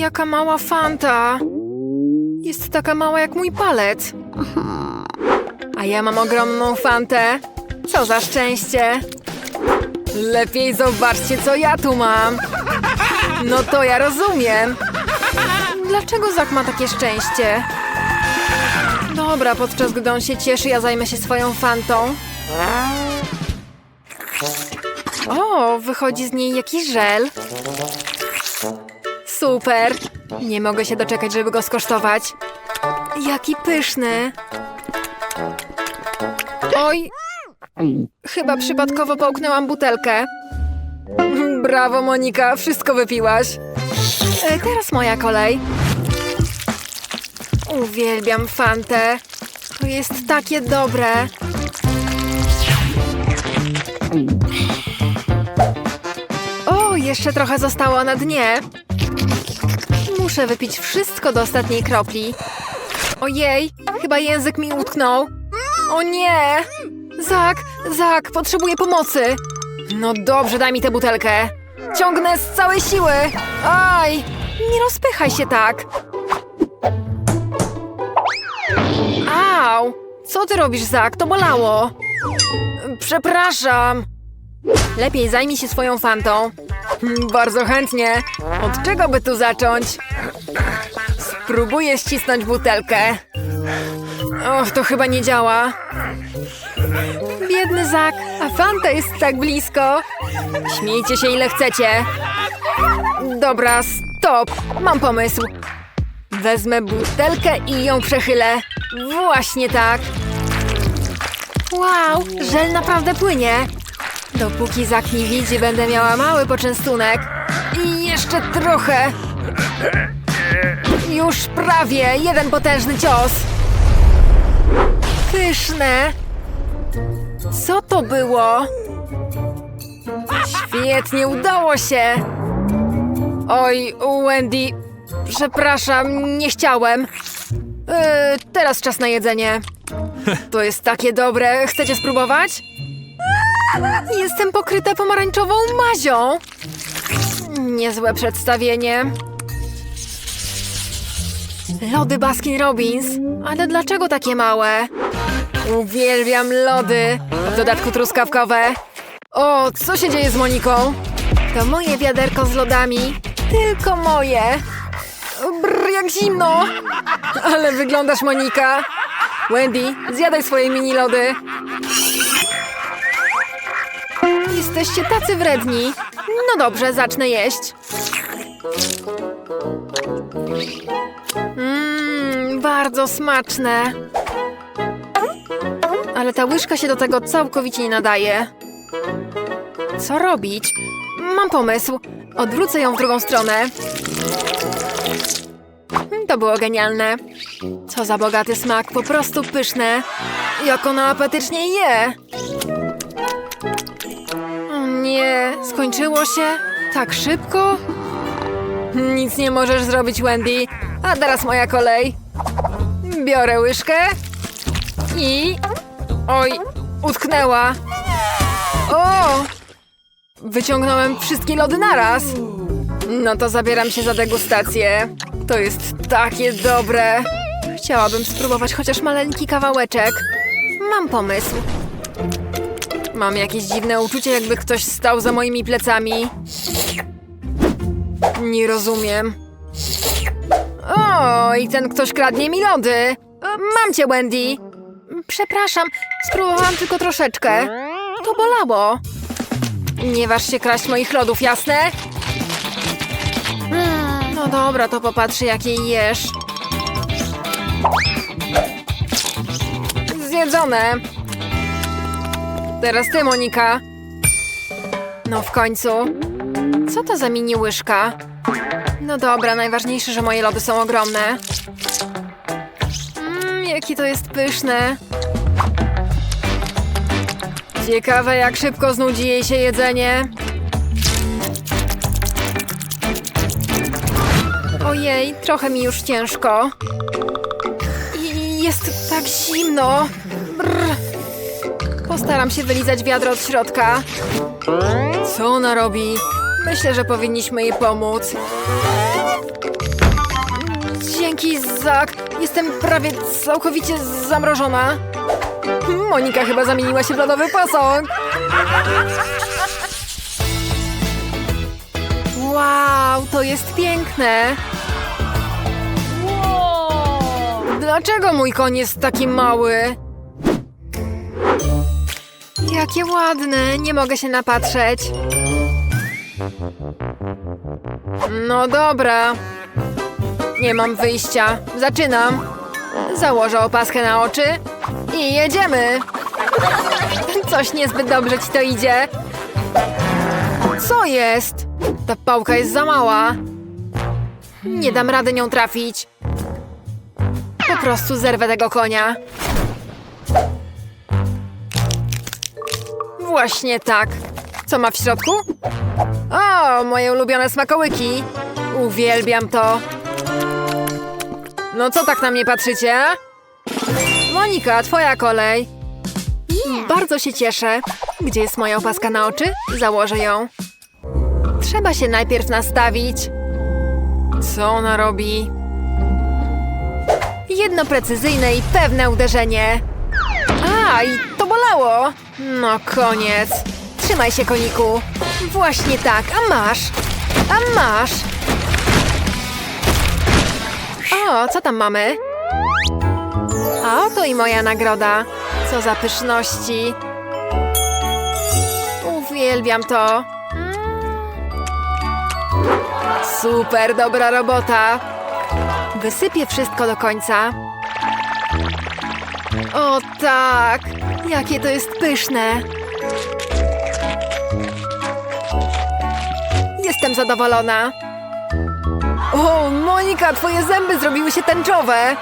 Jaka mała fanta. Jest taka mała jak mój palec. A ja mam ogromną fantę. Co za szczęście. Lepiej zobaczcie, co ja tu mam. No to ja rozumiem. Dlaczego Zak ma takie szczęście? Dobra, podczas gdy on się cieszy, ja zajmę się swoją fantą. O, wychodzi z niej jakiś żel. Super! Nie mogę się doczekać, żeby go skosztować. Jaki pyszny! Oj! Chyba przypadkowo połknęłam butelkę. Brawo, Monika, wszystko wypiłaś. E, teraz moja kolej. Uwielbiam fantę. To jest takie dobre. O, jeszcze trochę zostało na dnie. Muszę wypić wszystko do ostatniej kropli. Ojej, chyba język mi utknął. O nie! Zak, Zak, potrzebuję pomocy. No dobrze, daj mi tę butelkę. Ciągnę z całej siły. Aj, nie rozpychaj się tak. Au! Co ty robisz, Zak? To bolało. Przepraszam. Lepiej zajmij się swoją fantą. Hmm, Bardzo chętnie. Od czego by tu zacząć? Spróbuję ścisnąć butelkę. Och, to chyba nie działa. Biedny Zak, a fanta jest tak blisko. Śmiejcie się ile chcecie. Dobra, stop. Mam pomysł. Wezmę butelkę i ją przechylę. Właśnie tak. Wow, żel naprawdę płynie. Dopóki Zak nie widzi, będę miała mały poczęstunek. I jeszcze trochę. Już prawie. Jeden potężny cios. Pyszne. Co to było? Świetnie, udało się. Oj, Wendy, przepraszam, nie chciałem. Yy, teraz czas na jedzenie. To jest takie dobre. Chcecie spróbować? Jestem pokryta pomarańczową mazią. Niezłe przedstawienie. Lody Baskin Robbins. Ale dlaczego takie małe? Uwielbiam lody. W dodatku truskawkowe. O, co się dzieje z Moniką? To moje wiaderko z lodami. Tylko moje. Brr, jak zimno. Ale wyglądasz, Monika. Wendy, zjadaj swoje mini lody. Jesteście tacy wredni. No dobrze, zacznę jeść. Mmm, bardzo smaczne. Ale ta łyżka się do tego całkowicie nie nadaje. Co robić? Mam pomysł. Odwrócę ją w drugą stronę. To było genialne. Co za bogaty smak, po prostu pyszne. Jak ona apetycznie je. O nie, skończyło się? Tak szybko? Nic nie możesz zrobić, Wendy. A teraz moja kolej. Biorę łyżkę i... Oj, utknęła. O! Wyciągnąłem wszystkie lody naraz. No to zabieram się za degustację. To jest takie dobre. Chciałabym spróbować chociaż maleńki kawałeczek. Mam pomysł. Mam jakieś dziwne uczucie, jakby ktoś stał za moimi plecami. Nie rozumiem. O, i ten ktoś kradnie mi lody. Mam cię, Wendy. Przepraszam, spróbowałam tylko troszeczkę. To bolało. Nie waż się kraść moich lodów, jasne? No dobra, to popatrzę, jakie jesz. Zjedzone. Teraz ty, Monika. No w końcu. Co to za mini łyżka? No dobra, najważniejsze, że moje lody są ogromne. Mmm, jakie to jest pyszne. Ciekawe, jak szybko znudzi jej się jedzenie. Ojej, trochę mi już ciężko. I jest tak zimno. Brr. Postaram się wylizać wiadro od środka. Co ona robi? Myślę, że powinniśmy jej pomóc. Dzięki, Zak. Jestem prawie całkowicie zamrożona. Monika chyba zamieniła się w lodowy posąg. Wow, to jest piękne. Dlaczego mój koń jest taki mały? Jakie ładne, nie mogę się napatrzeć. No dobra. Nie mam wyjścia. Zaczynam. Założę opaskę na oczy i jedziemy. Coś niezbyt dobrze ci to idzie. Co jest? Ta pałka jest za mała. Nie dam rady nią trafić. Po prostu zerwę tego konia. Właśnie tak. Co ma w środku? O, moje ulubione smakołyki. Uwielbiam to. No co tak na mnie patrzycie? Monika, twoja kolej. Bardzo się cieszę. Gdzie jest moja opaska na oczy? Założę ją. Trzeba się najpierw nastawić. Co ona robi? Jedno precyzyjne i pewne uderzenie. A, i to bolało. No koniec. Trzymaj się, koniku. Właśnie tak, a masz. A masz. O, co tam mamy? A oto i moja nagroda. Co za pyszności. Uwielbiam to. Super, dobra robota. Wysypię wszystko do końca. O tak! Jakie to jest pyszne! Jestem zadowolona. O, Monika, twoje zęby zrobiły się tęczowe.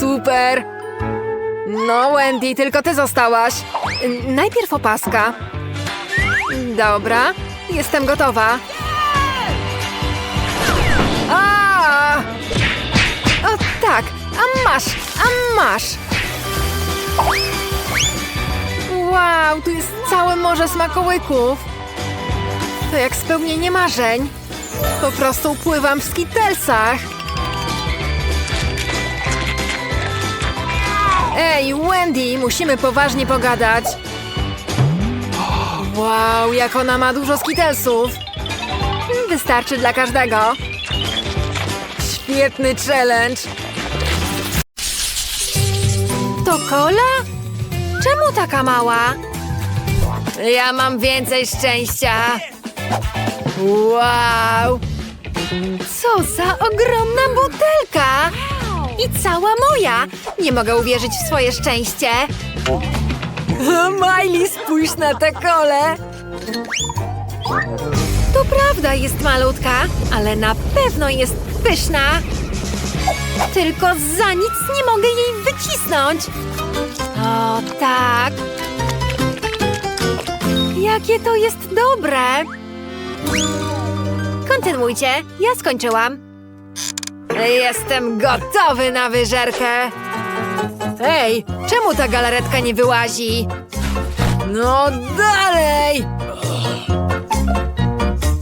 Super. No, Wendy, tylko ty zostałaś. Najpierw opaska. Dobra, jestem gotowa. A! O tak, a masz, a masz. Wow, tu jest całe morze smakołyków. To jak spełnienie marzeń. Po prostu pływam w skitelsach. Ej, Wendy, musimy poważnie pogadać. Wow, jak ona ma dużo skitelsów. Wystarczy dla każdego. Świetny challenge. To kola? Czemu taka mała? Ja mam więcej szczęścia. Wow! Co za ogromna butelka! I cała moja! Nie mogę uwierzyć w swoje szczęście. Miley, spójrz na tę kolę! To prawda, jest malutka, ale na pewno jest pyszna. Tylko za nic nie mogę jej wycisnąć. O tak. Jakie to jest dobre. Kontynuujcie, ja skończyłam. Jestem gotowy na wyżerkę. Ej, czemu ta galaretka nie wyłazi? No dalej!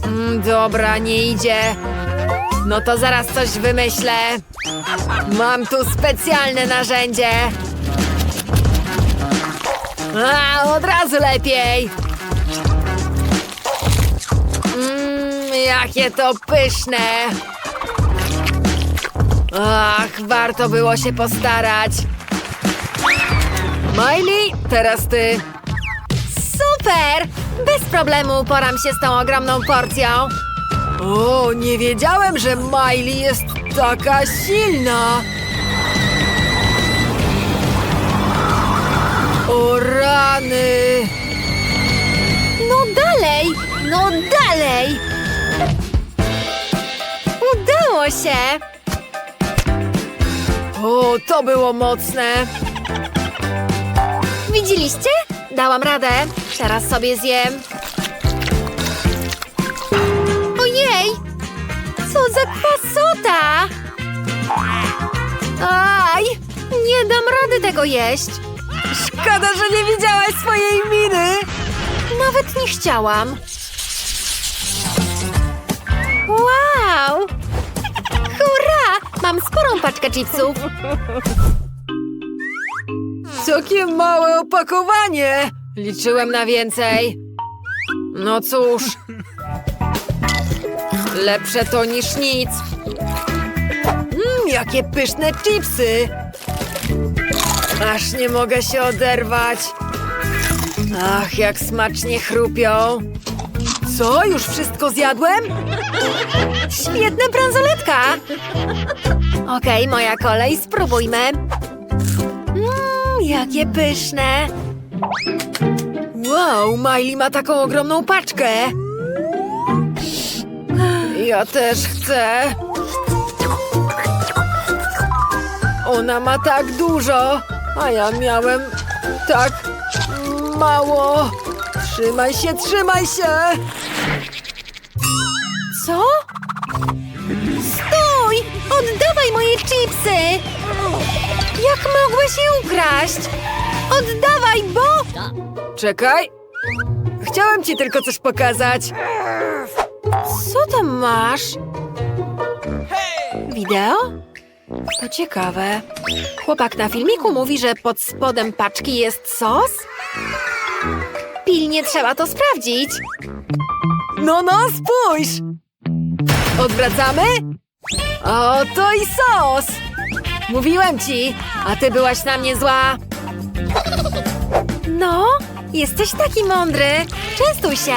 Mm, Dobra, nie idzie. No to zaraz coś wymyślę. Mam tu specjalne narzędzie. A, od razu lepiej. Mmm, jakie to pyszne. Ach, warto było się postarać. Miley, teraz ty. Super! Bez problemu poram się z tą ogromną porcją. O, nie wiedziałem, że Miley jest taka silna. O rany! No dalej! No dalej! Udało się! O, to było mocne! Widzieliście? Dałam radę. Teraz sobie zjem. Kwasota! Aj! Nie dam rady tego jeść. Szkoda, że nie widziałaś swojej miny. Nawet nie chciałam. Wow! Mam sporą paczkę chipsów. Całkiem małe opakowanie! Liczyłem na więcej. No cóż. Lepsze to niż nic. Jakie pyszne chipsy! Aż nie mogę się oderwać. Ach, jak smacznie chrupią. Co, już wszystko zjadłem? Świetna bransoletka. Okej, moja kolej, spróbujmy. Mmm, jakie pyszne. Wow, Miley ma taką ogromną paczkę. Ja też chcę. Ona ma tak dużo, a ja miałem tak mało. Trzymaj się, trzymaj się! Co? Stój! Oddawaj moje chipsy! Jak mogłeś je ukraść? Oddawaj, bo... Czekaj. Chciałem ci tylko coś pokazać. Co tam masz? Wideo? To ciekawe. Chłopak na filmiku mówi, że pod spodem paczki jest sos? Pilnie trzeba to sprawdzić. No, no, spójrz! Odwracamy? Oto i sos! Mówiłem ci, a ty byłaś na mnie zła. No, jesteś taki mądry. Częstuj się.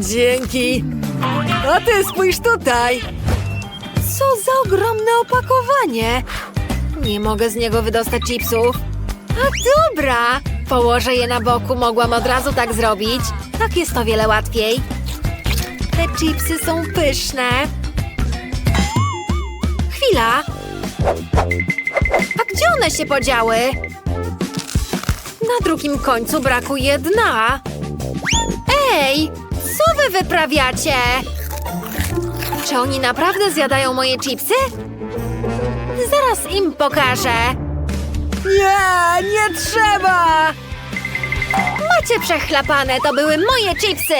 Dzięki. A ty spójrz tutaj. Co za ogromne opakowanie! Nie mogę z niego wydostać chipsów. A dobra! Położę je na boku, mogłam od razu tak zrobić. Tak jest o wiele łatwiej. Te chipsy są pyszne. Chwila! A gdzie one się podziały? Na drugim końcu brakuje dna. Ej! Co wy wyprawiacie? Czy oni naprawdę zjadają moje chipsy? Zaraz im pokażę. Nie, nie trzeba! Macie przechlapane, to były moje chipsy!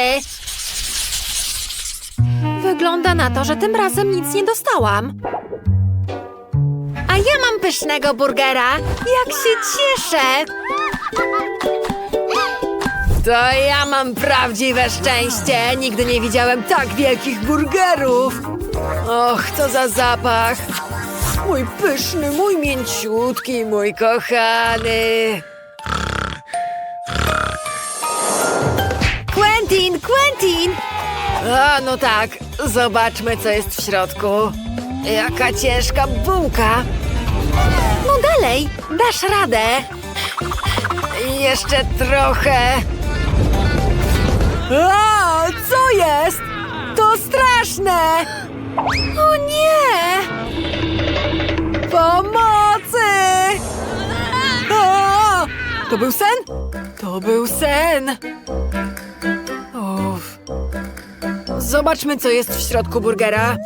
Wygląda na to, że tym razem nic nie dostałam. A ja mam pysznego burgera. Jak się cieszę! To ja mam prawdziwe szczęście. Nigdy nie widziałem tak wielkich burgerów. Och, co za zapach. Mój pyszny, mój mięciutki, mój kochany. Quentin, Quentin! A, no tak. Zobaczmy, co jest w środku. Jaka ciężka bułka. No dalej, dasz radę. Jeszcze trochę. A, co jest? To straszne! O nie! Pomocy! A, to był sen? To był sen. Uff. Zobaczmy, co jest w środku burgera.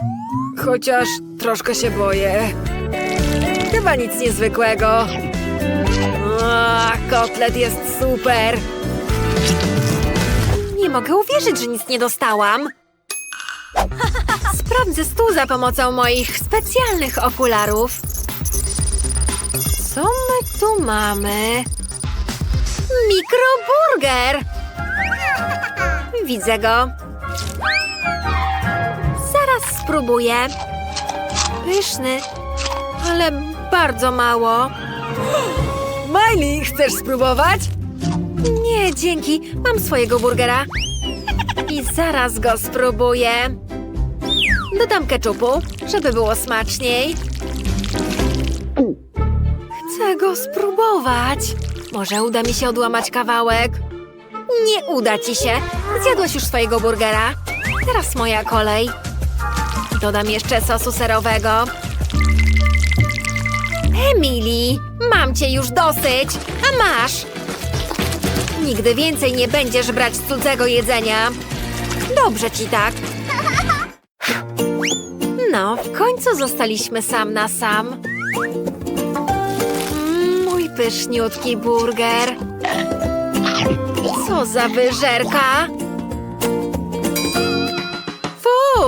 Chociaż troszkę się boję. Chyba nic niezwykłego. A, kotlet jest super. Mogę uwierzyć, że nic nie dostałam. Sprawdzę stół za pomocą moich specjalnych okularów. Co my tu mamy? Mikroburger! Widzę go. Zaraz spróbuję. Pyszny, ale bardzo mało. Miley, chcesz spróbować? Nie, dzięki. Mam swojego burgera. I zaraz go spróbuję. Dodam keczupu, żeby było smaczniej. Chcę go spróbować. Może uda mi się odłamać kawałek. Nie uda ci się. Zjadłeś już swojego burgera. Teraz moja kolej. Dodam jeszcze sosu serowego. Emily, mam cię już dosyć. A masz. Nigdy więcej nie będziesz brać cudzego jedzenia. Dobrze ci tak. No, w końcu zostaliśmy sam na sam. Mm, Mój pyszniutki burger. Co za wyżerka. Fu,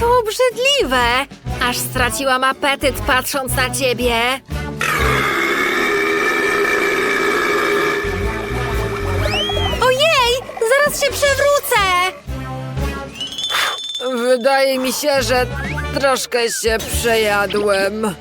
to obrzydliwe. Aż straciłam apetyt patrząc na ciebie. Ojej, zaraz się przewrócę. Wydaje mi się, że troszkę się przejadłem.